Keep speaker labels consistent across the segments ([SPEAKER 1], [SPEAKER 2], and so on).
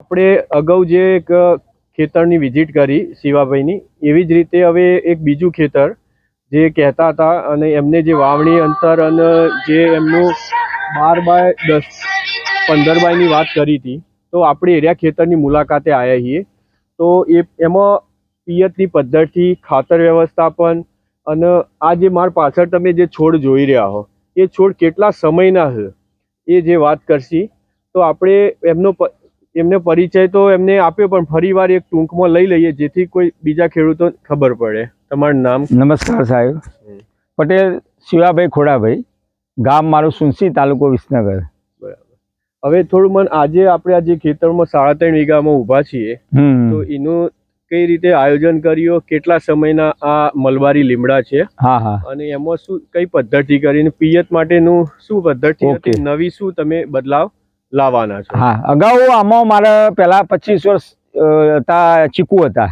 [SPEAKER 1] આપણે અગાઉ જે એક ખેતરની વિઝિટ કરી શિવાભાઈની, એવી જ રીતે હવે એક બીજું ખેતર જે કહેતા હતા અને એમને જે વાવણી અંતર અને જે એમનું બાર બાય દસ, પંદર બાયની વાત કરી હતી, તો આપણે એરિયા ખેતરની મુલાકાતે આવ્યા છીએ. તો એ, એમાં પિયતની પદ્ધતિ, ખાતર વ્યવસ્થાપન અને આ જે માર પાછળ તમે જે છોડ જોઈ રહ્યા હો, એ છોડ કેટલા સમયના છે એ જે વાત કરશી. તો આપણે એમનો એમનો પરિચય તો એમને આપ્યો પણ ફરીવાર એક ટૂંકમાં લઈ લઈએ જેથી કોઈ બીજા ખેડૂતો ખબર પડે. તમારું નામ?
[SPEAKER 2] નમસ્કાર સાહેબ. પટેલ શિવાભાઈ ખોડાભાઈ. ગામ મારું સુનસી તાલુકો વિસનગર.
[SPEAKER 1] બરાબર. હવે થોડું મન આજે આપણે આજે ખેતરમાં સાડા ત્રણ વીઘામાં ઊભા છીએ તો એનું કઈ રીતે આયોજન કર્યું કેટલા સમયના આ મલબારી લીમડા છે?
[SPEAKER 2] હા હા.
[SPEAKER 1] અને એમાં શું કઈ પદ્ધતિ કરીને પિયત માટેનું શું પદ્ધતિ. નવી શું તમે બદલાવ? લાવવાના છે.
[SPEAKER 2] હા અગાઉ આમાં મારે પહેલા પચીસ વર્ષ હતા ચીકુ હતા.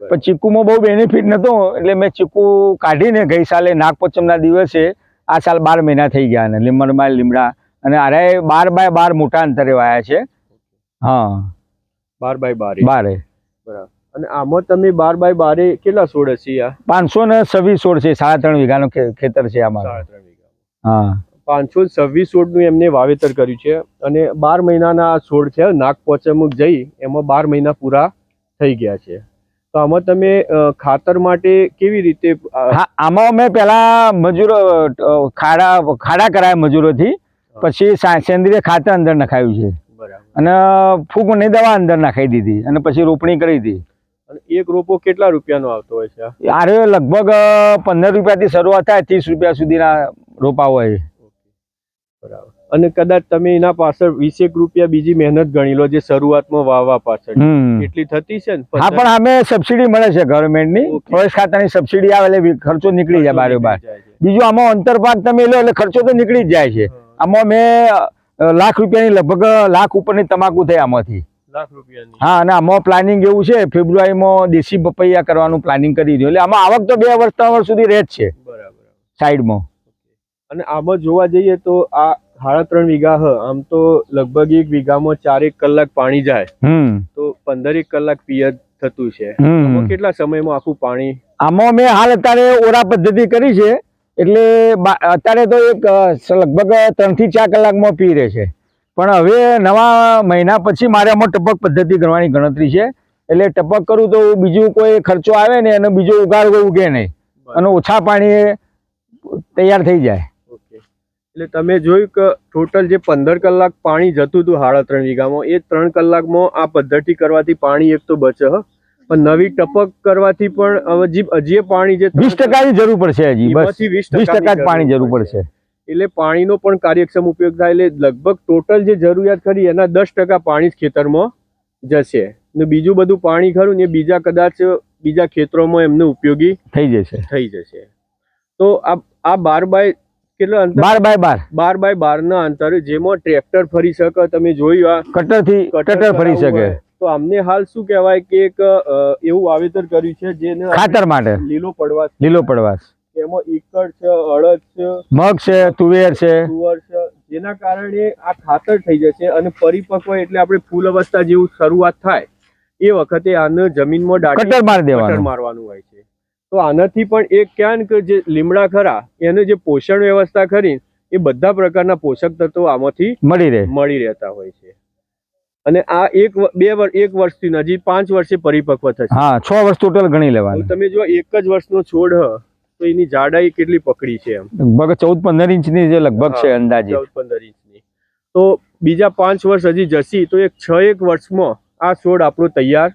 [SPEAKER 2] પણ ચીકુમાં બહુ બેનિફિટ નહોતો એટલે મેં ચીકુ કાઢીને ગઈ સાલે નાગપંચમના દિવસે આ સાલ બાર મહિના થઈ ગયા ને લીમડમાં લીમડા અને અરે બાર બાય બાર મોટા અંતરે વાયા છે. હા.
[SPEAKER 1] બાર બાય બાર.
[SPEAKER 2] બારે.
[SPEAKER 1] બરાબર. અને આમાં તમે બાર બાય બારે કેટલા છોડ હશે
[SPEAKER 2] પાંચસો ને છવ્વીસ છોડ છે સાડા ત્રણ વીઘાનું ખેતર છે અમારું
[SPEAKER 1] સાડા ત્રણ વીઘા
[SPEAKER 2] હા.
[SPEAKER 1] પાંચસો છવ્વીસ છોડનું એમને વાવેતર કર્યું છે અને બાર મહિનાના આ છોડ છે નાગપંચમુક જઈ એમાં બાર મહિના પૂરા થઈ ગયા છે. તો આમાં તમે ખાતર માટે કેવી રીતે
[SPEAKER 2] હા આમાં મેં પહેલા મજૂરો ખાડા ખાડા કરાયા મજૂરોથી પછી સેન્દ્રિય ખાતર અંદર નખાયું છે.
[SPEAKER 1] બરાબર.
[SPEAKER 2] અને ફૂગની દવા અંદર નાખી દીધી અને પછી રોપણી કરી હતી.
[SPEAKER 1] અને એક રોપો કેટલા રૂપિયાનો આવતો હોય છે?
[SPEAKER 2] આરે લગભગ પંદર રૂપિયાથી શરૂઆત થાય ત્રીસ રૂપિયા સુધીના રોપા હોય.
[SPEAKER 1] બરાબર. અને કદાચ તમે એના પાછળ વીસેક રૂપિયા બીજી મહેનત ગણી લો જે શરૂઆતમાં વાવવા પાછળ. એટલી થતી છે ને
[SPEAKER 2] હા પણ અમે સબસિડી મળે છે ગવર્મેન્ટની
[SPEAKER 1] ની.
[SPEAKER 2] ફોરેસ્ટ ખાતાની સબસિડી આવે એટલે ખર્ચો નીકળી જાય બારે. બાર. બીજું આમાં અંતરપાક તમે લો એટલે ખર્ચો તો નીકળી જ જાય છે. આમાં મેં લાખ રૂપિયાની લગભગ લાખ ઉપરની તમાકુ થઈ આમાંથી. હા અને આમાં પ્લાનિંગ એવું છે ફેબ્રુઆરીમાં દેશી પપૈયા કરવાનું પ્લાનિંગ કરી રહ્યું એટલે આમાં આવક તો બે વર્ષ ત્રણ વર્ષ સુધી રહે જ છે.
[SPEAKER 1] બરાબર.
[SPEAKER 2] સાઈડમાં
[SPEAKER 1] અને આમાં જોવા જઈએ તો આ સાડા ત્રણ વીઘા હ આમ તો લગભગ એક વીઘામાં ચારેક કલાક પાણી જાય. તો પંદરેક કલાક પિયત થતું છે. કેટલા સમયમાં આખું પાણી?
[SPEAKER 2] આમાં મેં હાલ અત્યારે ઓરા પદ્ધતિ કરી છે એટલે અત્યારે તો એક લગભગ ત્રણથી ચાર કલાકમાં પી રહે છે. પણ હવે નવા મહિના પછી મારે આમાં ટપક પદ્ધતિ કરવાની ગણતરી છે. એટલે ટપક કરું તો બીજું કોઈ ખર્ચો આવે ને અને બીજો ઉગાડ ઉગે નહીં. અને ઓછા પાણીએ તૈયાર થઈ જાય.
[SPEAKER 1] એટલે તમે જોયું કે ટોટલ જે પંદર કલાક પાણી જતું હતું સાડા ત્રણ વીઘામાં એ ત્રણ કલાકમાં આ પદ્ધતિ કરવાથી પાણી એક તો બચે હ. પણ નવી ટપક કરવાથી પણ હજી હજી પાણી જે
[SPEAKER 2] વીસ ટકાની જરૂર પડશે હજી બસ.
[SPEAKER 1] વીસ
[SPEAKER 2] ટકા પાણી જરૂર
[SPEAKER 1] જરૂર
[SPEAKER 2] પડશે.
[SPEAKER 1] એટલે પાણીનો પણ કાર્યક્ષમ ઉપયોગ થાય એટલે લગભગ ટોટલ જે જરૂરિયાત ખરી એના દસ ટકા પાણી જ ખેતરમાં જશે. ને બીજું બધું પાણી ખરું ને બીજા કદાચ બીજા ખેતરોમાં એમને ઉપયોગી
[SPEAKER 2] થઈ જશે.
[SPEAKER 1] થઈ જશે. તો આ આ બાર બાય કેટલા અંતર?
[SPEAKER 2] બાર બાય બાર.
[SPEAKER 1] બાર બાય બાર ના અંતર જેમાં ટ્રેક્ટર ફરી શકે તમે જોયું આ.
[SPEAKER 2] કટરથી કટર ફરી શકે.
[SPEAKER 1] તો અમને હાલ શું કહેવાય કે એક એવું વાવેતર કર્યું છે જેને
[SPEAKER 2] ખાતર માટે.
[SPEAKER 1] લીલો પડવા
[SPEAKER 2] લીલો પડવાશ
[SPEAKER 1] એમાં ઈકડ છે અડદ છે
[SPEAKER 2] મગ છે તુવેર છે.
[SPEAKER 1] તુવર છે. જેના કારણે આ ખાતર થઈ જશે અને પરિપક્વ એટલે આપણે ફૂલ અવસ્થા જેવું શરૂઆત થાય. એ વખતે આને જમીનમાં
[SPEAKER 2] કટર મારી
[SPEAKER 1] કટર
[SPEAKER 2] દેવાનું
[SPEAKER 1] મારવાનું હોય છે. તો આનાથી પણ એક ક્યાં કે જે લીમડા ખરા એને જે પોષણ વ્યવસ્થા ખરી એ બધા પ્રકારના પોષક તત્વો આમાંથી
[SPEAKER 2] મળી રહે.
[SPEAKER 1] મળી રહેતા હોય છે. અને આ એક બે વર્ષ એક વર્ષથી ને હજી પાંચ વર્ષે પરિપક્વ થશે.
[SPEAKER 2] હા છ વર્ષ ટોટલ ગણી લેવાનું.
[SPEAKER 1] તમે જો એક જ વર્ષનો છોડ હ તો એની જાડાઈ કેટલી પકડી છે એમ?
[SPEAKER 2] લગભગ ચૌદ પંદર ઇંચની જે લગભગ છે અંદાજે.
[SPEAKER 1] ચૌદ પંદર ઇંચની. તો બીજા પાંચ વર્ષ હજી જશી તો એક છ એક વર્ષમાં આ છોડ આપણો તૈયાર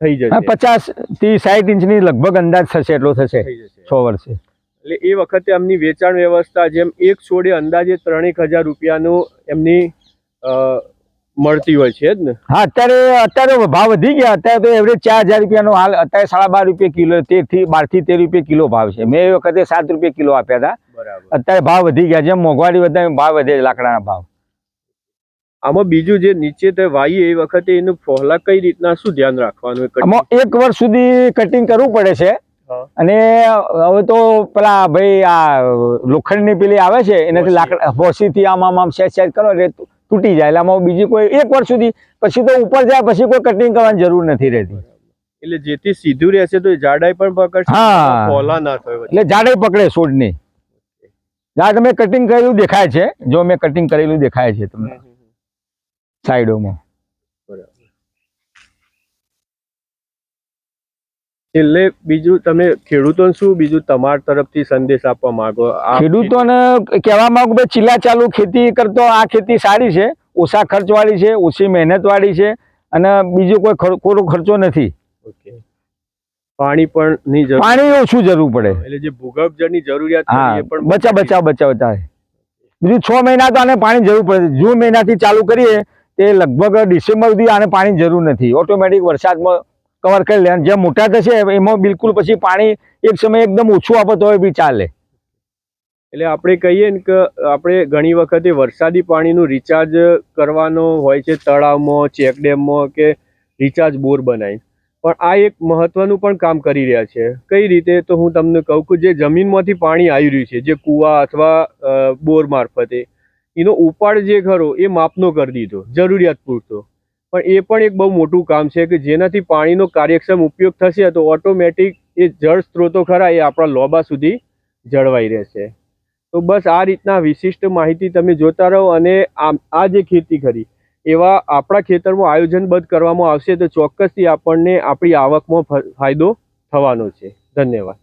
[SPEAKER 1] થઈ જશે.
[SPEAKER 2] પચાસથી સાઠ ઇંચની લગભગ અંદાજ થશે એટલો થશે. છ વર્ષે.
[SPEAKER 1] એટલે એ વખતે એમની વેચાણ વ્યવસ્થા જેમ એક છોડે અંદાજે ત્રણેક હજાર રૂપિયાનું એમની મળતી હોય છે જ ને?
[SPEAKER 2] હા અત્યારે અત્યારે ભાવ વધી ગયા. અત્યારે તો એવરેજ ચાર હજાર રૂપિયાનો હાલ અત્યારે સાડા બાર રૂપિયા કિલો તેરથી બારથી તેર રૂપિયા કિલો ભાવ છે. મેં એ વખતે સાત રૂપિયા કિલો આપ્યા હતા. અત્યારે ભાવ વધી ગયા જેમ મોંઘવારી વધારે ભાવ વધે લાકડાના ભાવ.
[SPEAKER 1] આમાં બીજું જે નીચે તે વાઈએ એ વખતે એનું ફોહલા કઈ રીતના શું ધ્યાન રાખવાનું
[SPEAKER 2] આમાં એક વર્ષ સુધી કટિંગ કરવું પડે છે. અને હવે તો પેલા ભાઈ આ લોખંડની પેલી આવે છે એનાથી લાકડા ભોસીથી આમ આમ આમ સેજ સેજ કરો એટલે તૂટી જાય. એટલે આમાં બીજી કોઈ એક વર્ષ સુધી પછી તો ઉપર જાય પછી કોઈ કટિંગ કરવાની જરૂર નથી રહેતી.
[SPEAKER 1] એટલે જેથી સીધું રહેશે તો જાડાઈ પણ પકડશે
[SPEAKER 2] હા.
[SPEAKER 1] ફોલા ના થાય
[SPEAKER 2] એટલે જાડાઈ પકડે છોડની. જ્યાં તમે કટિંગ કરેલું દેખાય છે જો મેં કટિંગ કરેલું દેખાય છે તમને. સાઈડોમાં.
[SPEAKER 1] છેલ્લે બીજું તમે ખેડૂતોને શું બીજું તમારા તરફથી સંદેશ આપવા માંગો?
[SPEAKER 2] ખેડૂતોને કહેવા માંગુ ભાઈ ચીલા ચાલુ ખેતી કરતો આ ખેતી સારી છે ઓછા ખર્ચવાળી છે ઓછી મહેનતવાળી છે અને બીજો કોઈ કોરો ખર્ચો નથી.
[SPEAKER 1] પાણી પણ ની જરૂર.
[SPEAKER 2] પાણી ઓછું જરૂર પડે.
[SPEAKER 1] એટલે જે ભૂગર્ભ જળની જરૂરિયાત એ પણ
[SPEAKER 2] બચા. બચા બચા બચા બીજું છ મહિના તો આને પાણી જરૂર પડે જૂન મહિનાથી ચાલુ કરીએ તે લગભગ ડિસેમ્બર સુધી આને પાણી જરૂર નથી. ઓટોમેટિક વરસાદમાં કવર કરી લે. અને જેમ મોટા થશે, એમાં બિલકુલ પછી પાણી એક સમય એકદમ ઓછું આપતો હોય બી ચાલે.
[SPEAKER 1] એટલે આપણે કહીએ ને કે આપણે ઘણી વખતે વરસાદી પાણીનું રિચાર્જ કરવાનો હોય છે તળાવમાં, ચેકડેમમાં કે રિચાર્જ બોર બનાવી પણ આ એક મહત્વનું પણ કામ કરી રહ્યા છે. કઈ રીતે? તો હું તમને કહું કે જે જમીનમાંથી પાણી આવી રહ્યું છે, જે કૂવા અથવા બોર મારફતે. એનો ઉપાડ જે ખરો એ માપનો કરી દીધો, જરૂરિયાત પૂરતો. પણ એ પણ એક બહુ મોટું કામ છે કે જેનાથી પાણીનો કાર્યક્ષમ ઉપયોગ થશે તો ઓટોમેટિક એ જળ સ્ત્રોતો ખરા એ આપણા લોબા સુધી જળવાઈ રહેશે. તો બસ આ રીતના વિશિષ્ટ માહિતી તમે જોતા રહો અને આ જે ખેતી કરી, એવા આપણા ખેતરમાં આયોજનબદ્ધ કરવામાં આવશે તો ચોક્કસથી આપણને આપણી આવકમાં ફાયદો થવાનો છે. ધન્યવાદ.